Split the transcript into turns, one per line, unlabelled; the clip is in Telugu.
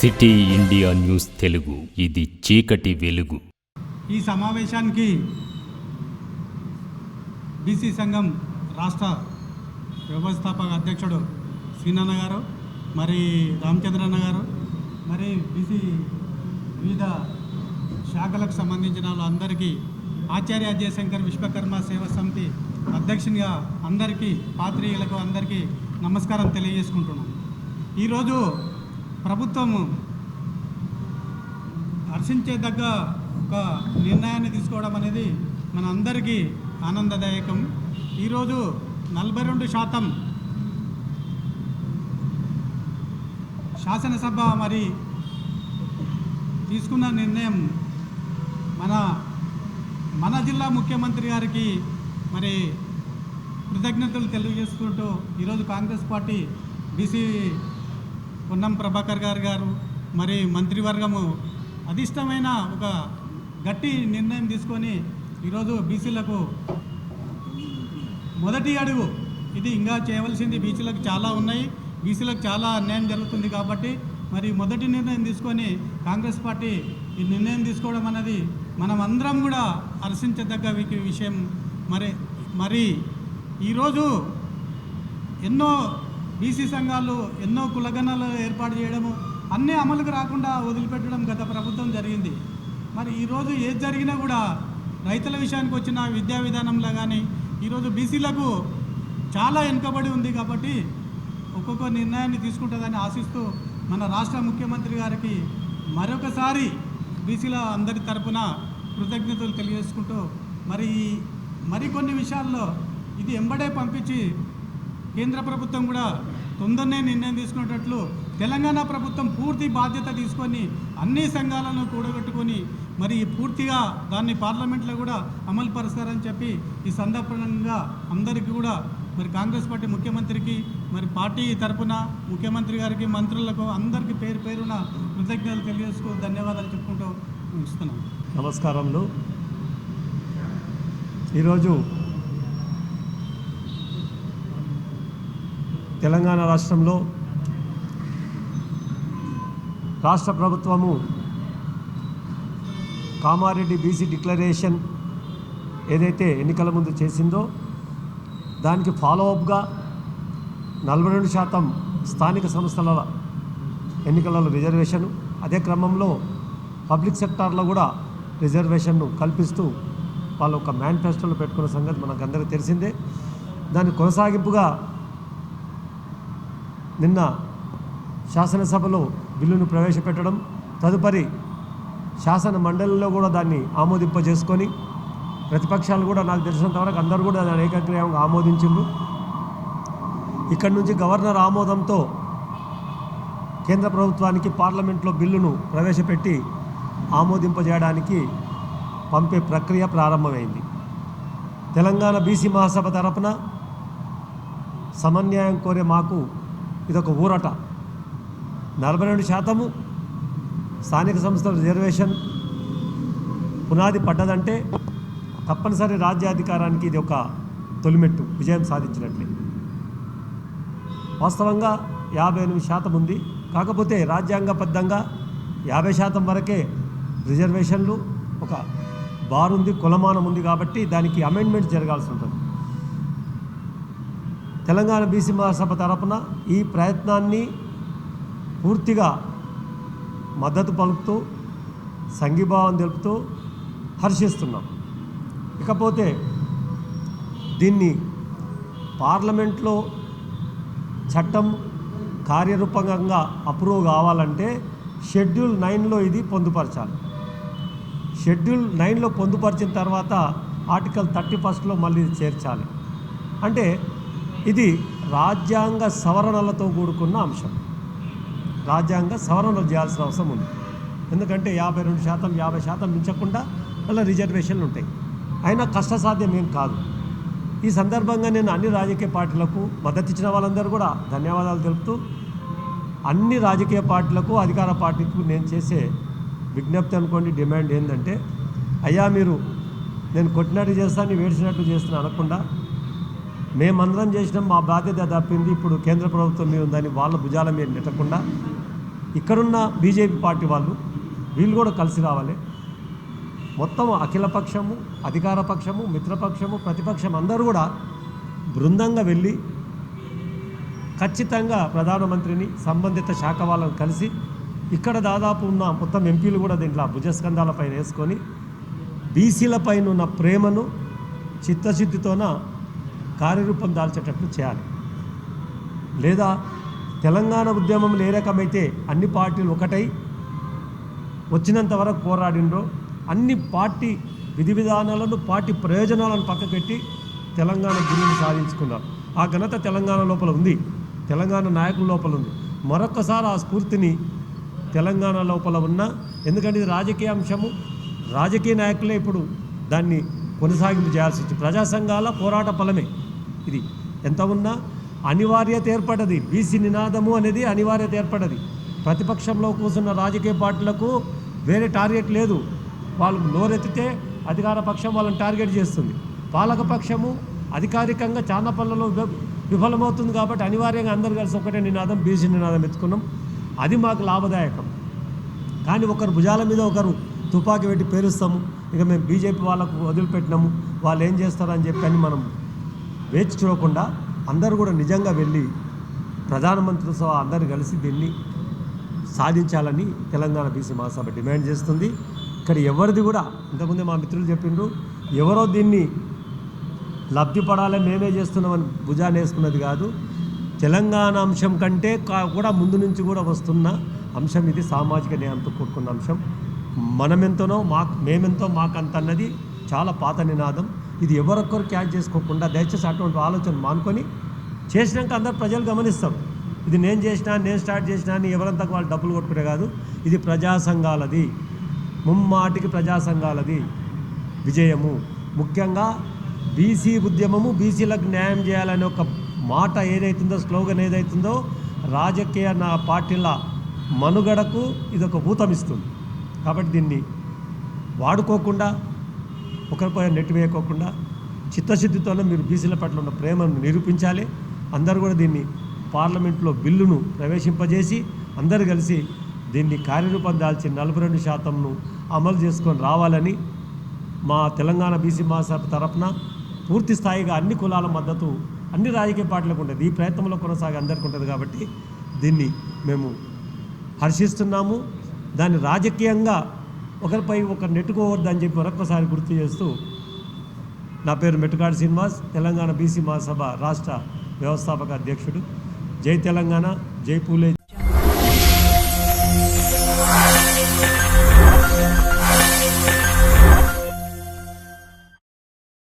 City India news Telugu. ఇది చీకటి వెలుగు.
ఈ సమావేశానికి బీసీ సంఘం రాష్ట్ర వ్యవస్థాపక అధ్యక్షుడు శ్రీనన్న గారు మరి రామచంద్రన్న గారు మరి బీసీ వివిధ శాఖలకు సంబంధించిన వాళ్ళందరికీ ఆచార్య అజయశంకర్ విశ్వకర్మ సేవ సమితి అధ్యక్షునిగా అందరికీ పాత్రియులకు అందరికీ నమస్కారం తెలియజేసుకుంటున్నాను. ఈరోజు ప్రభుత్వం హర్షించేదగ్గ ఒక నిర్ణయాన్ని తీసుకోవడం అనేది మన అందరికీ ఆనందదాయకం. ఈరోజు నలభై రెండు శాతం శాసనసభ మరి తీసుకున్న నిర్ణయం మన మన జిల్లా ముఖ్యమంత్రి గారికి మరి కృతజ్ఞతలు తెలియజేసుకుంటూ ఈరోజు కాంగ్రెస్ పార్టీ బీసీ పొన్నం ప్రభాకర్ గారు గారు మరి మంత్రివర్గము అధిష్టమైన ఒక గట్టి నిర్ణయం తీసుకొని ఈరోజు బీసీలకు మొదటి అడుగు. ఇది ఇంకా చేయవలసింది బీసీలకు చాలా ఉన్నాయి. బీసీలకు చాలా అన్యాయం జరుగుతుంది కాబట్టి మరి మొదటి నిర్ణయం తీసుకొని కాంగ్రెస్ పార్టీ ఈ నిర్ణయం తీసుకోవడం అనేది మనం అందరం కూడా హర్షించదగ్గ విషయం. మరి మరి ఈరోజు ఎన్నో బీసీ సంఘాలు ఎన్నో కులగణాలు ఏర్పాటు చేయడము అన్నీ అమలుకు రాకుండా వదిలిపెట్టడం గత ప్రభుత్వం జరిగింది. మరి ఈరోజు ఏది జరిగినా కూడా రైతుల విషయానికి వచ్చిన విద్యా విధానంలో కానీ ఈరోజు బీసీలకు చాలా వెనుకబడి ఉంది కాబట్టి ఒక్కొక్క నిర్ణయాన్ని తీసుకుంటుందని ఆశిస్తూ మన రాష్ట్ర ముఖ్యమంత్రి గారికి మరొకసారి బీసీల అందరి తరపున కృతజ్ఞతలు తెలియజేసుకుంటూ మరి మరికొన్ని విషయాల్లో ఇది ఎంబడే పంపించి కేంద్ర ప్రభుత్వం కూడా తొందరనే నిర్ణయం తీసుకునేటట్లు తెలంగాణ ప్రభుత్వం పూర్తి బాధ్యత తీసుకొని అన్ని సంఘాలను కూడగట్టుకొని మరి పూర్తిగా దాన్ని పార్లమెంట్లో కూడా అమలు పరుస్తారని చెప్పి ఈ సందర్భంగా అందరికీ కూడా మరి కాంగ్రెస్ పార్టీ ముఖ్యమంత్రికి మరి పార్టీ తరఫున ముఖ్యమంత్రి గారికి మంత్రులకు అందరికీ పేరు పేరున కృతజ్ఞతలు తెలియజేసుకో ధన్యవాదాలు చెప్పుకుంటూ ఇస్తున్నాను
నమస్కారములు. ఈరోజు తెలంగాణ రాష్ట్రంలో రాష్ట్ర ప్రభుత్వము కామారెడ్డి బీసీ డిక్లరేషన్ ఏదైతే ఎన్నికల ముందు చేసిందో దానికి ఫాలో అప్గా నలభై రెండు శాతం స్థానిక సంస్థల ఎన్నికలలో రిజర్వేషన్ అదే క్రమంలో పబ్లిక్ సెక్టార్లో కూడా రిజర్వేషన్ను కల్పిస్తూ వాళ్ళు ఒక మేనిఫెస్టోలో పెట్టుకున్న సంగతి మనకు అందరికీ తెలిసిందే. దాని కొనసాగింపుగా నిన్న శాసనసభలో బిల్లును ప్రవేశపెట్టడం తదుపరి శాసన మండలిలో కూడా దాన్ని ఆమోదింపజేసుకొని ప్రతిపక్షాలు కూడా నాకు తెలిసినంత వరకు అందరూ కూడా దాన్ని ఏకగ్రీవంగా ఆమోదించిండ్రు. ఇక్కడి నుంచి గవర్నర్ ఆమోదంతో కేంద్ర ప్రభుత్వానికి పార్లమెంట్లో బిల్లును ప్రవేశపెట్టి ఆమోదింపజేయడానికి పంపే ప్రక్రియ ప్రారంభమైంది. తెలంగాణ బీసీ మహాసభ తరపున సమన్యాయం కోరే మాకు ఇదొక ఊరట. నలభై రెండు శాతము స్థానిక సంస్థల రిజర్వేషన్ పునాది పడ్డదంటే తప్పనిసరి రాజ్యాధికారానికి ఇది ఒక తొలిమెట్టు విజయం సాధించినట్లే. వాస్తవంగా యాభై ఎనిమిది శాతం ఉంది. కాకపోతే రాజ్యాంగబద్ధంగా యాభై శాతం వరకే రిజర్వేషన్లు ఒక బారు ఉంది కులమానం ఉంది కాబట్టి దానికి అమెండ్మెంట్ జరగాల్సి ఉంటుంది. తెలంగాణ బీసీ మహాసభ తరపున ఈ ప్రయత్నాన్ని పూర్తిగా మద్దతు పలుకుతూ సంఘీభావం తెలుపుతూ హర్షిస్తున్నాం. ఇకపోతే దీన్ని పార్లమెంట్లో చట్టం కార్యరూపకంగా అప్రూవ్ కావాలంటే షెడ్యూల్ నైన్లో ఇది పొందుపరచాలి. షెడ్యూల్ నైన్లో పొందుపరిచిన తర్వాత ఆర్టికల్ థర్టీ ఫస్ట్లో మళ్ళీ చేర్చాలి. అంటే ఇది రాజ్యాంగ సవరణలతో కూడుకున్న అంశం. రాజ్యాంగ సవరణలు చేయాల్సిన అవసరం ఉంది. ఎందుకంటే యాభై రెండు శాతం యాభై శాతం మించకుండా అలా రిజర్వేషన్లు ఉంటాయి. అయినా కష్టసాధ్యం ఏం కాదు. ఈ సందర్భంగా నేను అన్ని రాజకీయ పార్టీలకు మద్దతు ఇచ్చిన వాళ్ళందరూ కూడా ధన్యవాదాలు తెలుపుతూ అన్ని రాజకీయ పార్టీలకు అధికార పార్టీలకు నేను చేసే విజ్ఞప్తి అనుకోండి డిమాండ్ ఏంటంటే అయ్యా మీరు నేను కొట్టినట్టు చేస్తాను వేడిచినట్టు చేస్తాను అనకుండా మేమందరం చేసినాం మా బాధ్యత తప్పింది. ఇప్పుడు కేంద్ర ప్రభుత్వం మీద ఉందని వాళ్ళ భుజాల మీద నెట్టకుండా ఇక్కడున్న బీజేపీ పార్టీ వాళ్ళు వీళ్ళు కూడా కలిసి రావాలి. మొత్తం అఖిల పక్షము అధికార పక్షము మిత్రపక్షము ప్రతిపక్షం అందరూ కూడా బృందంగా వెళ్ళి ఖచ్చితంగా ప్రధానమంత్రిని సంబంధిత శాఖ వాళ్ళని కలిసి ఇక్కడ దాదాపు ఉన్న మొత్తం ఎంపీలు కూడా దీంట్లో భుజస్కంధాలపైన వేసుకొని బీసీలపైన ఉన్న ప్రేమను చిత్తశుద్ధితోన కార్యరూపం దాల్చేటట్లు చేయాలి. లేదా తెలంగాణ ఉద్యమంలో ఏ రకమైతే అన్ని పార్టీలు ఒకటై వచ్చినంత వరకు పోరాడిండ్రో అన్ని పార్టీ విధి విధానాలను పార్టీ ప్రయోజనాలను పక్కపెట్టి తెలంగాణ గురిని సాధించుకున్నారు. ఆ ఘనత తెలంగాణ లోపల ఉంది. తెలంగాణ నాయకుల లోపల ఉంది. మరొకసారి ఆ స్ఫూర్తిని తెలంగాణ లోపల ఉన్న ఎందుకంటే ఇది రాజకీయ అంశము. రాజకీయ నాయకులే ఇప్పుడు దాన్ని కొనసాగింపు చేయాల్సి వచ్చింది. ప్రజా సంఘాల పోరాట ఫలమే. ఇది. ఎంత ఉన్నా అనివార్యత ఏర్పడది. బీసీ నినాదము అనేది అనివార్యత ఏర్పడది. ప్రతిపక్షంలో కూర్చున్న రాజకీయ పార్టీలకు వేరే టార్గెట్ లేదు. వాళ్ళు నోరెత్తితే అధికార పక్షం వాళ్ళని టార్గెట్ చేస్తుంది. పాలకపక్షము అధికారికంగా చాలా పనులలో విఫలమవుతుంది కాబట్టి అనివార్యంగా అందరు కలిసి ఒకటే నినాదం బీసీ నినాదం ఎత్తుకున్నాం. అది మాకు లాభదాయకం. కానీ ఒకరు భుజాల మీద ఒకరు తుపాకీ పెట్టి పేరుస్తాము ఇక మేము బీజేపీ వాళ్ళకు వదిలిపెట్టినాము. వాళ్ళు ఏం చేస్తారని చెప్పి అని మనం వేచి చూడకుండా అందరూ కూడా నిజంగా వెళ్ళి ప్రధానమంత్రితో సహా అందరు కలిసి దీన్ని సాధించాలని తెలంగాణ బీసీ మహాసభ డిమాండ్ చేస్తుంది. ఇక్కడ ఎవరిది కూడా ఇంతకుముందే మా మిత్రులు చెప్పిండ్రు ఎవరో దీన్ని లబ్ధి పడాలి మేమే చేస్తున్నామని భుజాన్ని వేసుకున్నది కాదు. తెలంగాణ అంశం కంటే కూడా ముందు నుంచి కూడా వస్తున్న అంశం ఇది సామాజిక న్యాయంతో కూడుకున్న అంశం. మనమెంతనో మాకు మేమెంతో మాకంత అన్నది చాలా పాత నినాదం. ఇది ఎవరొక్కరు క్యాచ్ చేసుకోకుండా దయచేసి అటువంటి ఆలోచన మానుకొని చేసినాక అందరు ప్రజలు గమనిస్తారు ఇది నేను చేసినా నేను స్టార్ట్ చేసినా అని ఎవరంతా వాళ్ళు డబ్బులు కొట్టుకునే కాదు. ఇది ప్రజా సంఘాలది. ముమ్మాటికి ప్రజా సంఘాలది. విజయము. ముఖ్యంగా బీసీ ఉద్యమము బీసీలకు న్యాయం చేయాలనే ఒక మాట ఏదైతుందో స్లోగన్ ఏదైతుందో రాజకీయ నా పార్టీల మనుగడకు ఇది ఒక ఊతమిస్తుంది. కాబట్టి దీన్ని వాడుకోకుండా ఒకరిపై నెట్టి వేయకోకుండా చిత్తశుద్ధితోనే మీరు బీసీల పట్ల ఉన్న ప్రేమను నిరూపించాలి. అందరూ కూడా దీన్ని పార్లమెంట్లో బిల్లును ప్రవేశింపజేసి అందరు కలిసి దీన్ని కార్యరూపం దాల్చి నలభై రెండు శాతంను అమలు చేసుకొని రావాలని మా తెలంగాణ బీసీ మహాసభ తరపున పూర్తి స్థాయిగా అన్ని కులాల మద్దతు అన్ని రాజకీయ పార్టీలకు ఉంటుంది ఈ ప్రయత్నంలో కొనసాగి అందరికీ ఉంటుంది కాబట్టి దీన్ని మేము హర్షిస్తున్నాము. దాన్ని రాజకీయంగా ఒకరిపై ఒకరు నెట్టుకోవద్దని చెప్పి మరొకసారి గుర్తు చేస్తూ నా పేరు మెట్టుకాడు శ్రీనివాస్ తెలంగాణ బీసీ మహాసభ రాష్ట్ర వ్యవస్థాపక అధ్యక్షుడు. జై తెలంగాణ జై పూలే